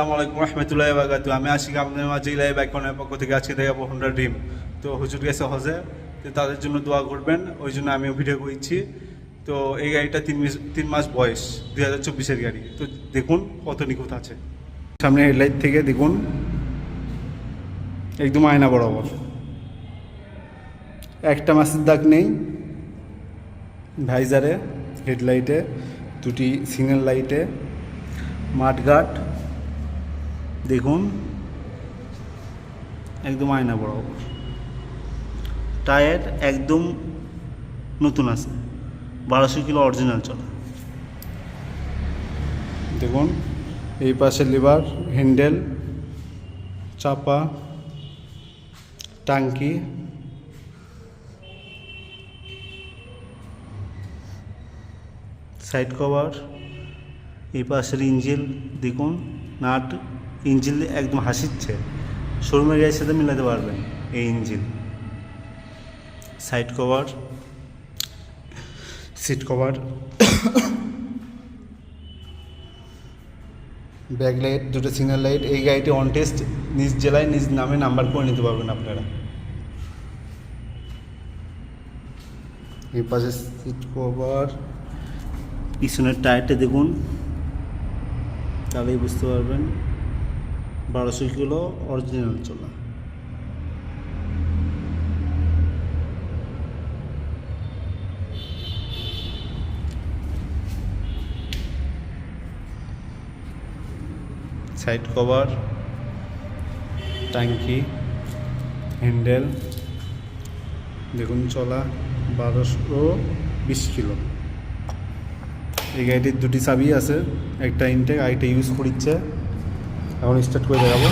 আসসালামু আলাইকুম রহমতুল্লাহ বাগাতু আমি আশিক, আপনাদের মাঝে ইলাই বাইকনের পক্ষ থেকে আজকে দেখাবো হোন্ডা ড্রিম তো হুজুর গেছে হজে, তো তাদের জন্য দোয়া করবেন, ওই জন্য আমিও ভিডিও করছি। তো এই গাড়িটা তিন মাস তিন মাস বয়স, দুই হাজার চব্বিশের গাড়ি। তো দেখুন কত নিখুঁত আছে। সামনে হেডলাইট থেকে দেখুন, একদম আয়না বরাবর। একটা মাসের দাগ নেই। ভাইজারে হেডলাইটে দুটি সিগন্যাল লাইটে মাঠঘাট। দেখুন, একদম আয়না বরাবর টায়ার একদম নতুন আছে। বারোশো কিলো অরিজিনাল চলে। দেখুন, এই পাশে লিভার হ্যান্ডেল চাপা, টাঙ্কি। সাইড কভার এই পাশের ইঞ্জিল দেখুন, নাট ইঞ্জিল একদম হাসিচ্ছে। শোরুমের গাড়ির সাথে মিলাতে পারবেন এই ইঞ্জিল side cover seat cover back light দুটো সিগন্যাল লাইট এই গাড়িটি অন টেস্ট নিজ জেলায় নিজ নামে নাম্বার করে নিতে পারবেন আপনারা। এই পাশে সিট কভার পিছনের টায়ারটা দেখুন। তাহলেই বুঝতে পারবেন। বারোশো কিলো অরিজিনাল চলা। সাইড কভার, ট্যাঙ্কি, হ্যান্ডেল, দেখুন চলা, বারোশো বিশ কিলো। এই গাড়িটির দুটি চাবি আছে, একটা ইনটেক আরেকটা ইউজ করিচ্ছে। এখন স্টার্ট করে দেখাবো।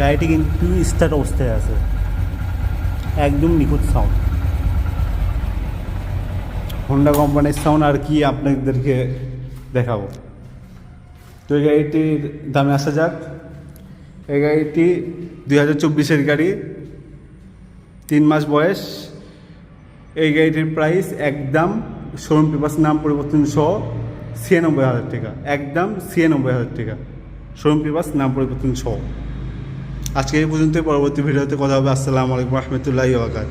গাড়িটি কিন্তু স্টার্ট অবস্থায় আছে। একদম নিখুঁত সাউন্ড হোন্ডা কোম্পানির সাউন্ড আর কি আপনাদেরকে দেখাবো। তো এই গাড়িটির দামে আসা যাক। এই গাড়িটি দুই হাজার চব্বিশের গাড়ি, তিন মাস বয়স। এই গাড়িটির প্রাইস একদম শোরুম পেপার্স নাম পরিবর্তন সহ ছিয়ানব্বই হাজার টাকা। একদম ছিয়ানব্বই হাজার টাকা। শোরুম পেপার্স নাম পরিবর্তন সহ। আজকে এই পর্যন্ত পরবর্তী ভিডিওতে কথা হবে। আসসালামু আলাইকুম রহমতুল্লাহ ওয়াকাত